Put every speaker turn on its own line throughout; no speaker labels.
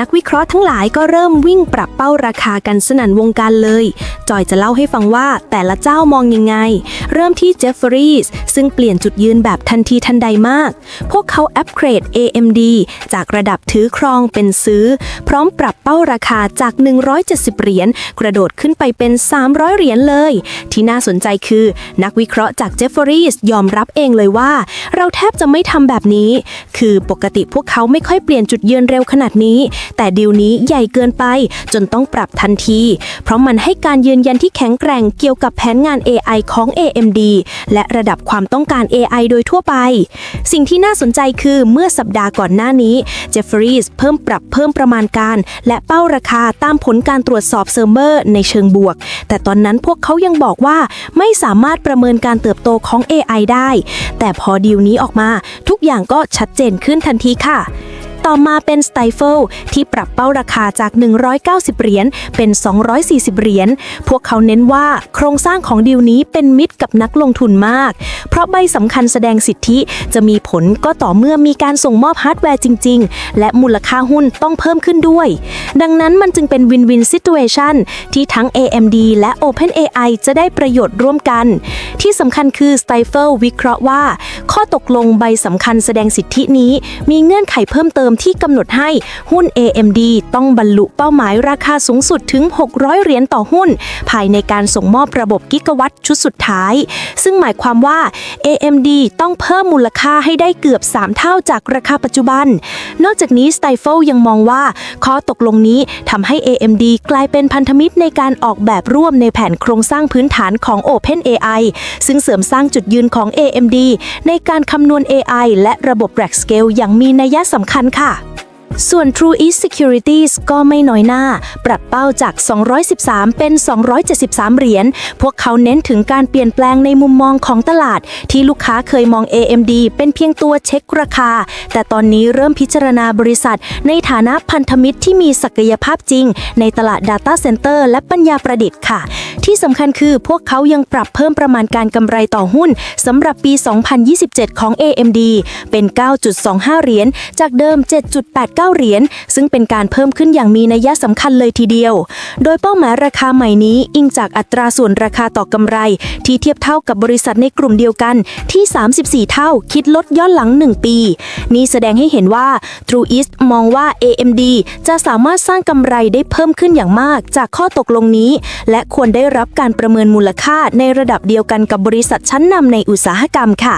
นักวิเคราะห์ทั้งหลายก็เริ่มวิ่งปรับเป้าราคากันสนั่นวงการเลย จอยจะเล่าให้ฟังว่าแต่ละเจ้ามองยังไง เริ่มที่เจฟฟรีสซึ่งเปลี่ยนจุดยืนแบบทันทีทันใดมาก พวกเขาอัปเกรด AMD จากระดับถือครองเป็นซื้อ พร้อมปรับเป้าราคาจาก 170 เหรียญกระโดดขึ้นไปเป็น 300 เหรียญเลย ที่น่าสนใจคือ นักวิเคราะห์จากเจฟฟรีสยอมรับเองเลยว่า เราแทบจะไม่ทำแบบนี้ คือปกติพวกเขาไม่ค่อยเปลี่ยนจุดยืนเร็วขนาดนี้แต่ดีลนี้ใหญ่เกินไป จนต้องปรับทันที เพราะมันให้การยืนยันที่แข็งแกร่งเกี่ยวกับแผนงาน AI ของ AMD และระดับความต้องการ AI โดยทั่วไป สิ่งที่น่าสนใจคือเมื่อสัปดาห์ก่อนหน้านี้เจฟฟรีสเพิ่มปรับเพิ่มประมาณการ และเป้าราคาตามผลการตรวจสอบเซิร์ฟเวอร์ในเชิงบวก แต่ตอนนั้นพวกเขายังบอกว่าไม่สามารถประเมินการเติบโตของ AI ได้ แต่พอดีลนี้ออกมา ทุกอย่างก็ชัดเจนขึ้นทันทีค่ะ ต่อมาเป็น s t i f l e ที่ปรับเป้าราคาจาก 190 เหรียญเป็น 240 เหรียญ พวกเขาเน้นว่าโครงสร้างของดีลนี้เป็นมิตรกับนักลงทุนมาก เพราะใบสำคัญแสดงสิทธิจะมีผลก็ต่อเมื่อมีการส่งมอบฮาร์ดแวร์จริง ๆ และมูลค่าหุ้นต้องเพิ่มขึ้นด้วย ดังนั้นมันจึงเป็นวินวินซิ t u a t i o n ที่ทั้ง AMD และ OpenAI จะได้ประโยชน์ร่วมกัน ที่สำคัญคือ s t i f l e วิเคราะห์ว่า ข้อตกลงใบสำคัญแสดงสิทธินี้ มีเงื่อนไขเพิ่มเติมที่กำหนดให้หุ้น AMD ต้องบรรลุเป้าหมายราคาสูงสุดถึง 600 เหรียญต่อหุ้น ภายในการส่งมอบระบบกิกะวัตต์ชุดสุดท้าย ซึ่งหมายความว่า AMD ต้องเพิ่มมูลค่าให้ได้เกือบ 3 เท่าจากราคาปัจจุบัน นอกจากนี้ s t i f l e ยังมองว่า ข้อตกลงนี้ทำให้ AMD กลายเป็นพันธมิตรในการออกแบบร่วมในแผนโครงสร้างพื้นฐานของ OpenAI ซึ่งเสริมสร้างจุดยืนของ AMD ในการคำนวณ AI และระบบ Rack Scale อย่างมีนัยสำคัญค่ะ ส่วน True East Securities ก็ไม่น้อยหน้า ปรับเป้าจาก 213 เป็น 273 เหรียญ พวกเขาเน้นถึงการเปลี่ยนแปลงในมุมมองของตลาด ที่ลูกค้าเคยมอง AMD เป็นเพียงตัวเช็คราคา แต่ตอนนี้เริ่มพิจารณาบริษัท ในฐานะพันธมิตรที่มีศักยภาพจริง ในตลาด Data Center และปัญญาประดิษฐ์ค่ะ ที่สำคัญคือพวกเขายังปรับเพิ่มประมาณการกำไรต่อหุ้นสำหรับปี 2027 ของ AMD เป็น 9.25 เหรียญ จากเดิม 7.89 เหรียญ ซึ่งเป็นการเพิ่มขึ้นอย่างมีนัยสำคัญเลยทีเดียว โดยเป้าหมายราคาใหม่นี้อิงจากอัตราส่วนราคาต่อกำไร ที่เทียบเท่ากับบริษัทในกลุ่มเดียวกันที่ 34 เท่าคิดลดย้อนหลัง 1 ปี นี่แสดงให้เห็นว่า True East มองว่า AMD จะสามารถสร้างกำไรได้เพิ่มขึ้นอย่างมากจากข้อตกลงนี้ และควรได้รับการประเมินมูลค่าในระดับเดียวกันกับบริษัทชั้นนำในอุตสาหกรรมค่ะ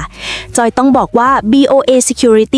จอยต้องบอกว่า BOA Security